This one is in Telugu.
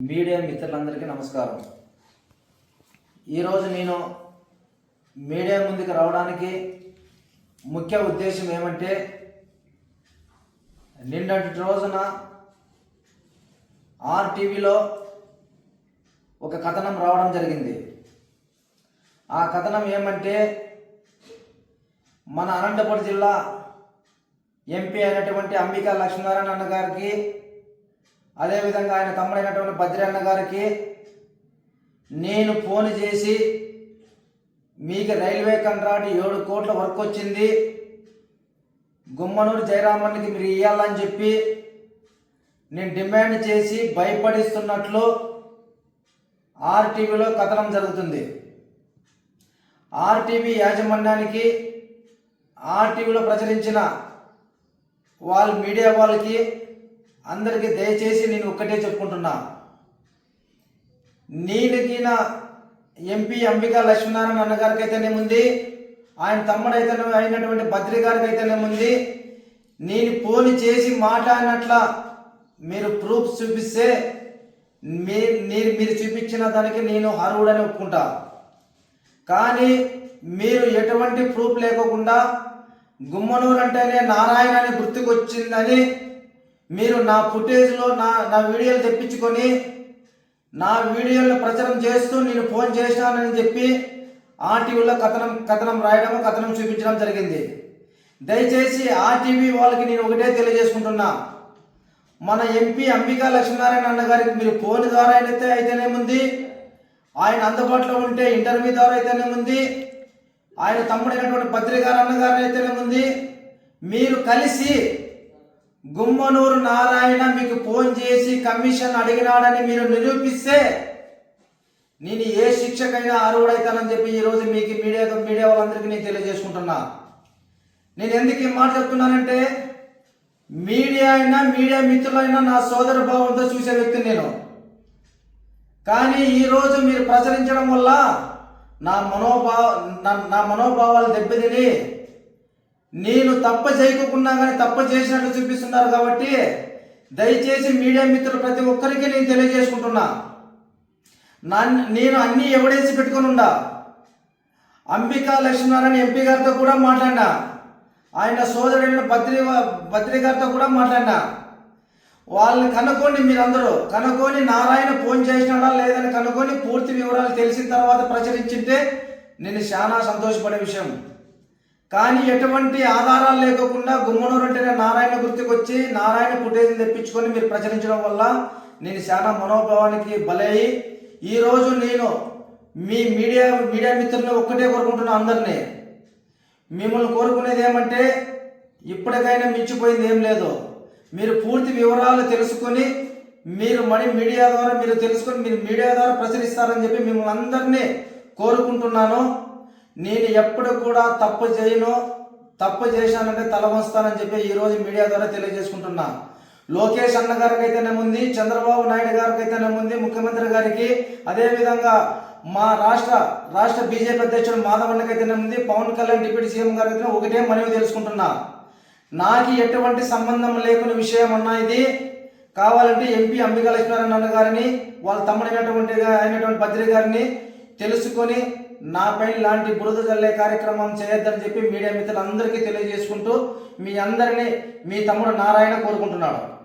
మీడియా మిత్రులందరికీ నమస్కారం. ఈరోజు నేను మీడియా ముందుకు రావడానికి ముఖ్య ఉద్దేశం ఏమంటే నిన్నటి రోజున ఆర్టీవీలో ఒక కథనం రావడం జరిగింది. ఆ కథనం ఏమంటే మన అనంతపురం జిల్లా ఎంపీ అయినటువంటి అంబికా లక్ష్మీనారాయణ అన్న గారికి అదేవిధంగా ఆయన తమ్ముడైనటువంటి బద్రన్న గారికి నేను ఫోన్ చేసి మీకు రైల్వే కంట్రాక్ట్ ఏడు కోట్ల వర్క్ వచ్చింది. గుమ్మనూరు జయరామన్కి మీరు ఇవ్వాలని చెప్పి నేను డిమాండ్ చేసి భయపడిస్తున్నట్లు ఆర్టీవీలో కథనం జరుగుతుంది. ఆర్టీవీ యాజమాన్యానికి ఆర్టీవీలో ప్రచురించిన వాళ్ళ మీడియా వాళ్ళకి అందరికీ దయచేసి నేను ఒక్కటే చెప్పుకుంటున్నా. నేనుకిన ఎంపీ అంబికా లక్ష్మీనారాయణ అన్నగారికి అయితేనేముంది ఆయన తమ్ముడైతే అయినటువంటి భద్రి గారికి అయితేనేముంది నేను ఫోన్ చేసి మాట్లాడినట్ల మీరు ప్రూఫ్ చూపిస్తే మీరు మీరు చూపించిన దానికి నేను అర్హుడని ఒప్పుకుంటా. కానీ మీరు ఎటువంటి ప్రూఫ్ లేకోకుండా గుమ్మనూరు అంటేనే నారాయణ అని గుర్తుకొచ్చిందని మీరు నా ఫుటేజ్లో నా నా వీడియోలు తెప్పించుకొని నా వీడియోలు ప్రచారం చేస్తూ నేను ఫోన్ చేశానని చెప్పి ఆర్టీవీలో కథనం కథనం రాయడం కథనం చూపించడం జరిగింది. దయచేసి ఆర్టీవీ వాళ్ళకి నేను ఒకటే తెలియజేసుకుంటున్నా. మన ఎంపీ అంబికా లక్ష్మీనారాయణ అన్న గారికి మీరు ఫోన్ ద్వారా అయితే అయితేనేముంది ఆయన అందుబాటులో ఉంటే ఇంటర్వ్యూ ద్వారా అయితేనేముంది ఆయన తమ్ముడైనటువంటి పత్రికారు అన్నగారు అయితేనేముంది మీరు కలిసి గుమ్మనూరు నారాయణ మీకు ఫోన్ చేసి కమిషన్ అడిగినాడని మీరు నిరూపిస్తే నేను ఏ శిక్షకైనా అర్హుడైతానని చెప్పి ఈరోజు మీకు మీడియా మీడియా వాళ్ళందరికీ నేను తెలియజేసుకుంటున్నా. నేను ఎందుకు ఈ మాట చెప్తున్నానంటే మీడియా అయినా మీడియా మిత్రులైనా నా సోదర భావంతో చూసే వ్యక్తిని నేను. కానీ ఈరోజు మీరు ప్రచురించడం వల్ల నా మనోభావ నా- నా మనోభావాలు దెబ్బతిని నేను తప్ప చేయకుండా కానీ తప్ప చేసినట్టు చూపిస్తున్నారు కాబట్టి దయచేసి మీడియా మిత్రులు ప్రతి ఒక్కరికి నేను తెలియజేసుకుంటున్నా. నా నేను అన్నీ ఎవిడెన్స్ పెట్టుకుని ఉండా? అంబికా లక్ష్మీనారాయణ ఎంపీ గారితో కూడా మాట్లాడినా? ఆయన సోదరుడైన బద్రి బద్రి గారితో కూడా మాట్లాడినా? వాళ్ళని కనుక్కోండి మీరందరూ. కనుక్కొని నారాయణ ఫోన్ చేసినాడా లేదని కనుక్కొని పూర్తి వివరాలు తెలిసిన తర్వాత ప్రచురించింటే నేను చాలా సంతోషపడే విషయం. కానీ ఎటువంటి ఆధారాలు లేకుండా గుమ్మనూరు అంటేనే నారాయణ గుర్తుకొచ్చి నారాయణ ఫుటేజ్ తెప్పించుకొని మీరు ప్రచురించడం వల్ల నేను చాలా మనోభావానికి బలయ్యి ఈరోజు నేను మీ మీడియా మీడియా మిత్రులను ఒక్కటే కోరుకుంటున్నా అందరినీ. మిమ్మల్ని కోరుకునేది ఏమంటే ఇప్పటికైనా మించిపోయింది ఏం లేదు. మీరు పూర్తి వివరాలు తెలుసుకొని మీరు మరి మీడియా ద్వారా మీరు తెలుసుకొని మీరు మీడియా ద్వారా ప్రచురిస్తారని చెప్పి మిమ్మల్ని అందరినీ కోరుకుంటున్నాను. నేను ఎప్పుడు కూడా తప్పు చేయను తప్పు చేశానంటే తల వంచుతానని చెప్పి ఈరోజు మీడియా ద్వారా తెలియజేసుకుంటున్నా. లోకేష్ అన్న గారికి అయితేనేముంది చంద్రబాబు నాయుడు గారికి అయితేనేముంది ముఖ్యమంత్రి గారికి అదేవిధంగా మా రాష్ట్ర రాష్ట్ర బీజేపీ అధ్యక్షుడు మాధవన్నకి అయితేనేముంది పవన్ కళ్యాణ్ డిప్యూటీ సీఎం గారికి అయితే ఒకటే మనవి తెలుసుకుంటున్నా. నాకు ఎటువంటి సంబంధం లేకున్న విషయం అన్నా ఇది. కావాలంటే ఎంపీ అంబికా లక్ష్మీనారాయణ అన్న గారిని వాళ్ళ తమ్ముడైనటువంటి అయినటువంటి భద్రి గారిని తెలుసుకొని నాపై లాంటి బురద జల్లే కార్యక్రమం చేయొద్దని చెప్పి మీడియా మిత్రులందరికీ తెలియజేసుకుంటూ మీ అందరినీ మీ తమ్ముడు నారాయణ కోరుకుంటున్నాడు.